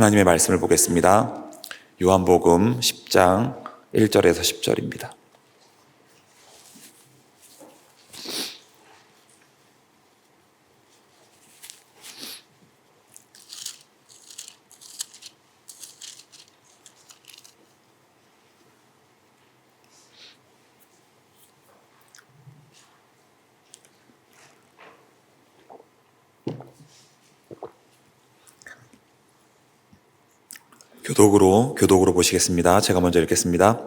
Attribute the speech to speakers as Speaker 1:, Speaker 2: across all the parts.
Speaker 1: 하나님의 말씀을 보겠습니다. 요한복음 10장 1절에서 10절입니다. 교독으로 교독으로 보시겠습니다. 제가 먼저 읽겠습니다.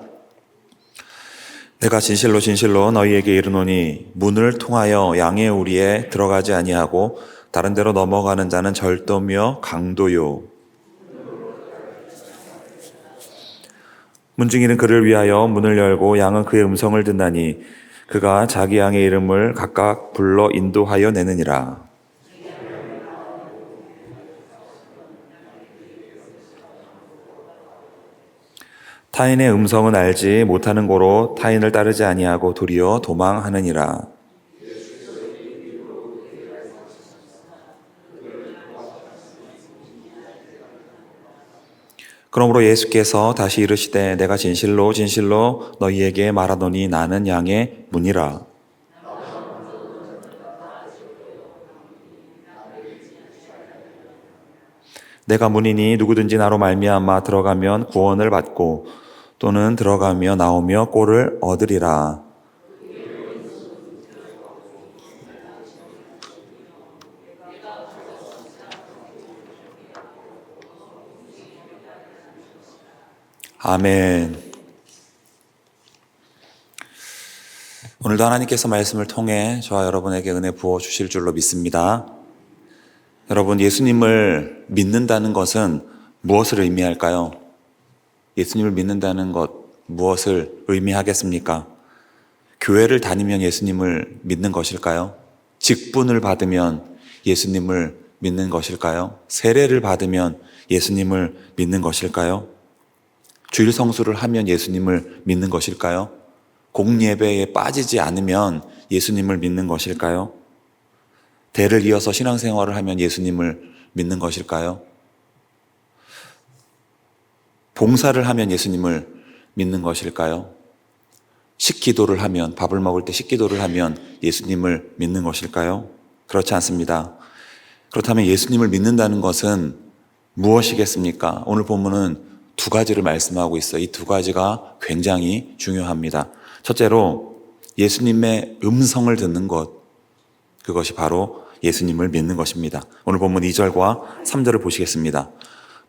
Speaker 1: 내가 진실로 진실로 너희에게 이르노니 문을 통하여 양의 우리에 들어가지 아니하고 다른 데로 넘어가는 자는 절도며 강도요. 문중이는 그를 위하여 문을 열고 양은 그의 음성을 듣나니 그가 자기 양의 이름을 각각 불러 인도하여 내느니라. 타인의 음성은 알지 못하는 고로 타인을 따르지 아니하고 도리어 도망하느니라. 그러므로 예수께서 다시 이르시되 내가 진실로 진실로 너희에게 말하노니 나는 양의 문이라. 내가 문이니 누구든지 나로 말미암아 들어가면 구원을 받고 또는 들어가며 나오며 꼴을 얻으리라. 아멘. 오늘도 하나님께서 말씀을 통해 저와 여러분에게 은혜 부어 주실 줄로 믿습니다. 여러분, 예수님을 믿는다는 것은 무엇을 의미할까요? 예수님을 믿는다는 것, 무엇을 의미하겠습니까? 교회를 다니면 예수님을 믿는 것일까요? 직분을 받으면 예수님을 믿는 것일까요? 세례를 받으면 예수님을 믿는 것일까요? 주일 성수를 하면 예수님을 믿는 것일까요? 공예배에 빠지지 않으면 예수님을 믿는 것일까요? 대를 이어서 신앙생활을 하면 예수님을 믿는 것일까요? 봉사를 하면 예수님을 믿는 것일까요? 식기도를 하면, 밥을 먹을 때 식기도를 하면 예수님을 믿는 것일까요? 그렇지 않습니다. 그렇다면 예수님을 믿는다는 것은 무엇이겠습니까? 오늘 본문은 두 가지를 말씀하고 있어요. 이두 가지가 굉장히 중요합니다. 첫째로 예수님의 음성을 듣는 것. 그것이 바로 예수님을 믿는 것입니다. 오늘 본문 2절과 3절을 보시겠습니다.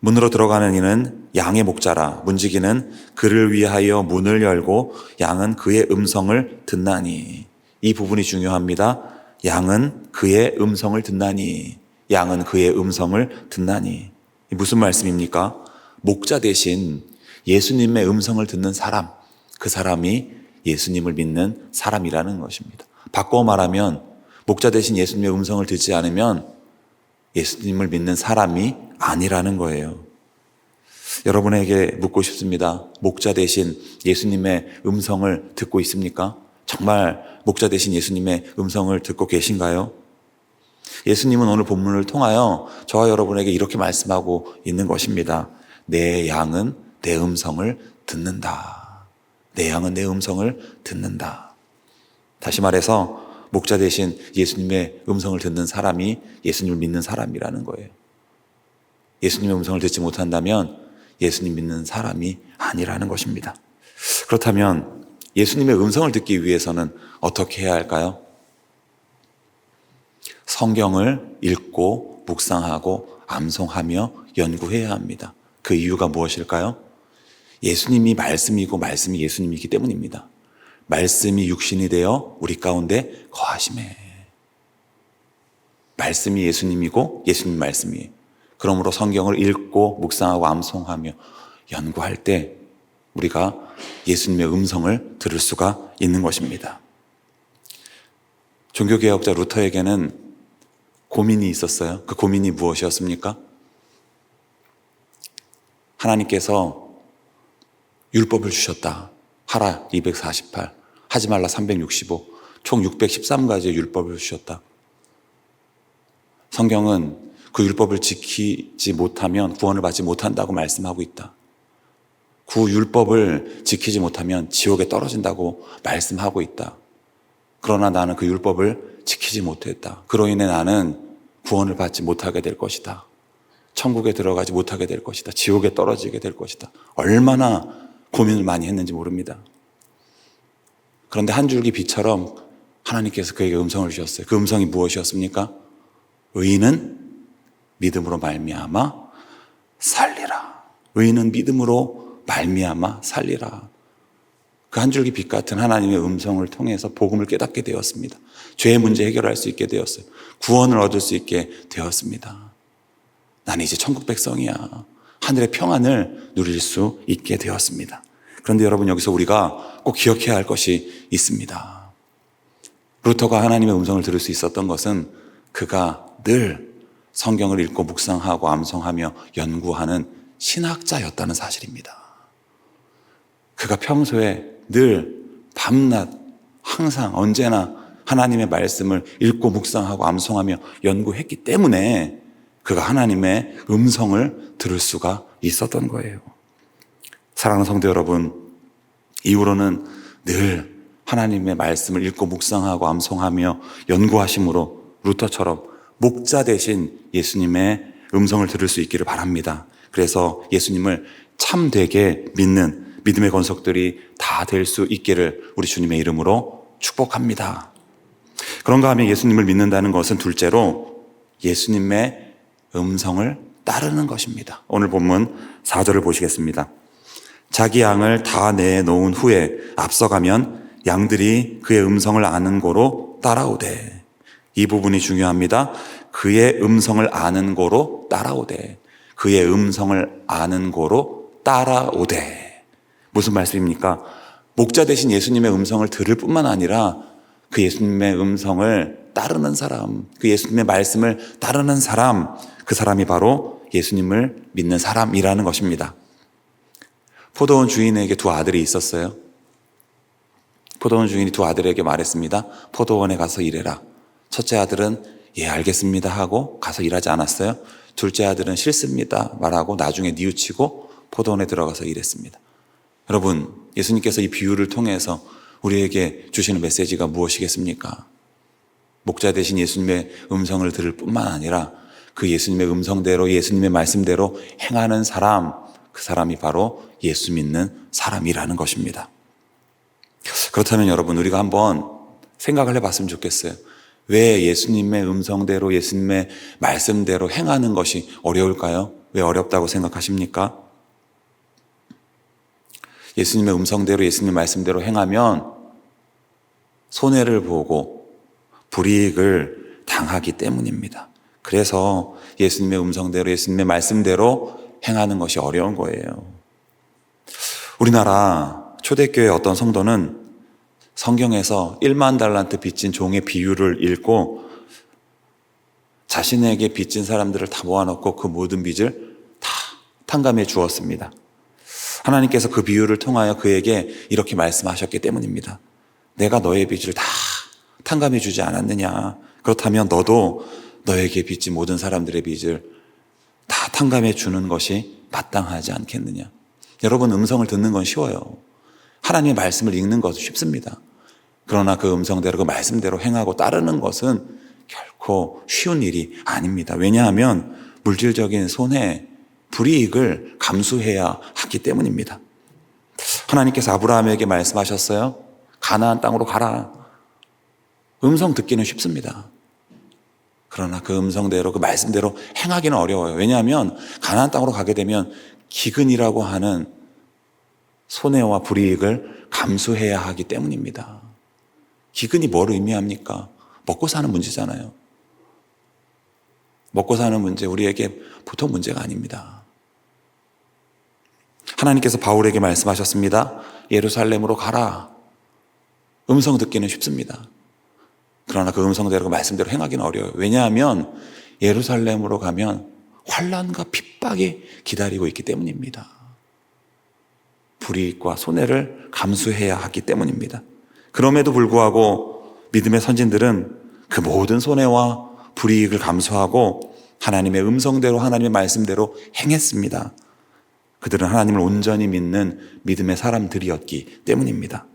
Speaker 1: 문으로 들어가는 이는 양의 목자라 문지기는 그를 위하여 문을 열고 양은 그의 음성을 듣나니 이 부분이 중요합니다. 양은 그의 음성을 듣나니 양은 그의 음성을 듣나니 무슨 말씀입니까? 목자 대신 예수님의 음성을 듣는 사람 그 사람이 예수님을 믿는 사람이라는 것입니다. 바꿔 말하면 목자 대신 예수님의 음성을 듣지 않으면 예수님을 믿는 사람이 아니라는 거예요. 여러분에게 묻고 싶습니다. 목자 대신 예수님의 음성을 듣고 있습니까? 정말 목자 대신 예수님의 음성을 듣고 계신가요? 예수님은 오늘 본문을 통하여 저와 여러분에게 이렇게 말씀하고 있는 것입니다. 내 양은 내 음성을 듣는다. 내 양은 내 음성을 듣는다. 다시 말해서 목자 대신 예수님의 음성을 듣는 사람이 예수님을 믿는 사람이라는 거예요. 예수님의 음성을 듣지 못한다면 예수님 믿는 사람이 아니라는 것입니다. 그렇다면 예수님의 음성을 듣기 위해서는 어떻게 해야 할까요? 성경을 읽고 묵상하고 암송하며 연구해야 합니다. 그 이유가 무엇일까요? 예수님이 말씀이고 말씀이 예수님이기 때문입니다. 말씀이 육신이 되어 우리 가운데 거하심에. 말씀이 예수님이고 예수님 말씀이에요. 그러므로 성경을 읽고 묵상하고 암송하며 연구할 때 우리가 예수님의 음성을 들을 수가 있는 것입니다. 종교개혁자 루터에게는 고민이 있었어요. 그 고민이 무엇이었습니까? 하나님께서 율법을 주셨다. 하라 248, 하지 말라 365, 총 613가지의 율법을 주셨다. 성경은 그 율법을 지키지 못하면 구원을 받지 못한다고 말씀하고 있다. 그 율법을 지키지 못하면 지옥에 떨어진다고 말씀하고 있다. 그러나 나는 그 율법을 지키지 못했다. 그로 인해 나는 구원을 받지 못하게 될 것이다. 천국에 들어가지 못하게 될 것이다. 지옥에 떨어지게 될 것이다. 얼마나 고민을 많이 했는지 모릅니다. 그런데 한 줄기 빛처럼 하나님께서 그에게 음성을 주셨어요. 그 음성이 무엇이었습니까? 의인은 믿음으로 말미암아 살리라. 의인은 믿음으로 말미암아 살리라. 그 한 줄기 빛 같은 하나님의 음성을 통해서 복음을 깨닫게 되었습니다. 죄의 문제 해결할 수 있게 되었어요. 구원을 얻을 수 있게 되었습니다. 나는 이제 천국 백성이야. 하늘의 평안을 누릴 수 있게 되었습니다. 그런데 여러분 여기서 우리가 꼭 기억해야 할 것이 있습니다. 루터가 하나님의 음성을 들을 수 있었던 것은 그가 늘 성경을 읽고 묵상하고 암송하며 연구하는 신학자였다는 사실입니다. 그가 평소에 늘 밤낮 항상 언제나 하나님의 말씀을 읽고 묵상하고 암송하며 연구했기 때문에 그가 하나님의 음성을 들을 수가 있었던 거예요. 사랑하는 성도 여러분, 이후로는 늘 하나님의 말씀을 읽고 묵상하고 암송하며 연구하심으로 루터처럼 목자 대신 예수님의 음성을 들을 수 있기를 바랍니다. 그래서 예수님을 참되게 믿는 믿음의 건석들이 다 될 수 있기를 우리 주님의 이름으로 축복합니다. 그런가 하면 예수님을 믿는다는 것은 둘째로 예수님의 음성을 따르는 것입니다. 오늘 본문 4절을 보시겠습니다. 자기 양을 다 내놓은 후에 앞서가면 양들이 그의 음성을 아는 고로 따라오되. 이 부분이 중요합니다. 그의 음성을 아는 고로 따라오되. 그의 음성을 아는 고로 따라오되. 무슨 말씀입니까? 목자 대신 예수님의 음성을 들을 뿐만 아니라 그 예수님의 음성을 따르는 사람, 그 예수님의 말씀을 따르는 사람, 그 사람이 바로 예수님을 믿는 사람이라는 것입니다. 포도원 주인에게 두 아들이 있었어요. 포도원 주인이 두 아들에게 말했습니다. 포도원에 가서 일해라. 첫째 아들은 예, 알겠습니다 하고 가서 일하지 않았어요. 둘째 아들은 싫습니다 말하고 나중에 뉘우치고 포도원에 들어가서 일했습니다. 여러분, 예수님께서 이 비유를 통해서 우리에게 주시는 메시지가 무엇이겠습니까? 목자 대신 예수님의 음성을 들을 뿐만 아니라 그 예수님의 음성대로 예수님의 말씀대로 행하는 사람, 그 사람이 바로 예수 믿는 사람이라는 것입니다. 그렇다면 여러분, 우리가 한번 생각을 해봤으면 좋겠어요. 왜 예수님의 음성대로 예수님의 말씀대로 행하는 것이 어려울까요? 왜 어렵다고 생각하십니까? 예수님의 음성대로 예수님의 말씀대로 행하면 손해를 보고 불이익을 당하기 때문입니다. 그래서 예수님의 음성대로 예수님의 말씀대로 행하는 것이 어려운 거예요. 우리나라 초대교회 어떤 성도는 성경에서 1만 달란트 빚진 종의 비유를 읽고 자신에게 빚진 사람들을 다 모아놓고 그 모든 빚을 다 탕감해 주었습니다. 하나님께서 그 비유를 통하여 그에게 이렇게 말씀하셨기 때문입니다. 내가 너의 빚을 다 탕감해 주지 않았느냐. 그렇다면 너도 너에게 빚진 모든 사람들의 빚을 다 탕감해 주는 것이 마땅하지 않겠느냐. 여러분, 음성을 듣는 건 쉬워요. 하나님의 말씀을 읽는 것은 쉽습니다. 그러나 그 음성대로 그 말씀대로 행하고 따르는 것은 결코 쉬운 일이 아닙니다. 왜냐하면 물질적인 손해, 불이익을 감수해야 하기 때문입니다. 하나님께서 아브라함에게 말씀하셨어요. 가나안 땅으로 가라. 음성 듣기는 쉽습니다. 그러나 그 음성대로 그 말씀대로 행하기는 어려워요. 왜냐하면 가나안 땅으로 가게 되면 기근이라고 하는 손해와 불이익을 감수해야 하기 때문입니다. 기근이 뭘 의미합니까? 먹고 사는 문제잖아요. 먹고 사는 문제 우리에게 보통 문제가 아닙니다. 하나님께서 바울에게 말씀하셨습니다. 예루살렘으로 가라. 음성 듣기는 쉽습니다. 그러나 그 음성대로 그 말씀대로 행하기는 어려워요. 왜냐하면 예루살렘으로 가면 환란과 핍박이 기다리고 있기 때문입니다. 불이익과 손해를 감수해야 하기 때문입니다. 그럼에도 불구하고 믿음의 선진들은 그 모든 손해와 불이익을 감수하고 하나님의 음성대로 하나님의 말씀대로 행했습니다. 그들은 하나님을 온전히 믿는 믿음의 사람들이었기 때문입니다.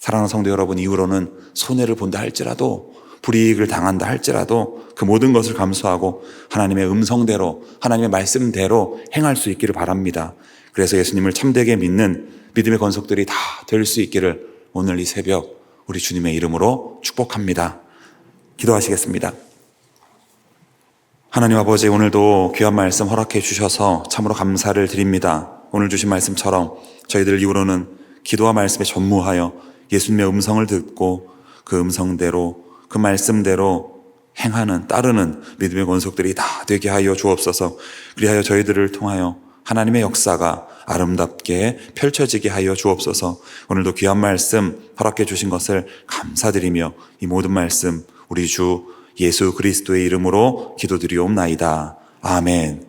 Speaker 1: 사랑하는 성도 여러분, 이후로는 손해를 본다 할지라도 불이익을 당한다 할지라도 그 모든 것을 감수하고 하나님의 음성대로 하나님의 말씀대로 행할 수 있기를 바랍니다. 그래서 예수님을 참되게 믿는 믿음의 건속들이 다 될 수 있기를 오늘 이 새벽 우리 주님의 이름으로 축복합니다. 기도하시겠습니다. 하나님 아버지 오늘도 귀한 말씀 허락해 주셔서 참으로 감사를 드립니다. 오늘 주신 말씀처럼 저희들 이후로는 기도와 말씀에 전무하여 예수님의 음성을 듣고 그 음성대로 그 말씀대로 행하는 따르는 믿음의 권속들이 다 되게 하여 주옵소서. 그리하여 저희들을 통하여 하나님의 역사가 아름답게 펼쳐지게 하여 주옵소서. 오늘도 귀한 말씀 허락해 주신 것을 감사드리며 이 모든 말씀 우리 주 예수 그리스도의 이름으로 기도드리옵나이다. 아멘.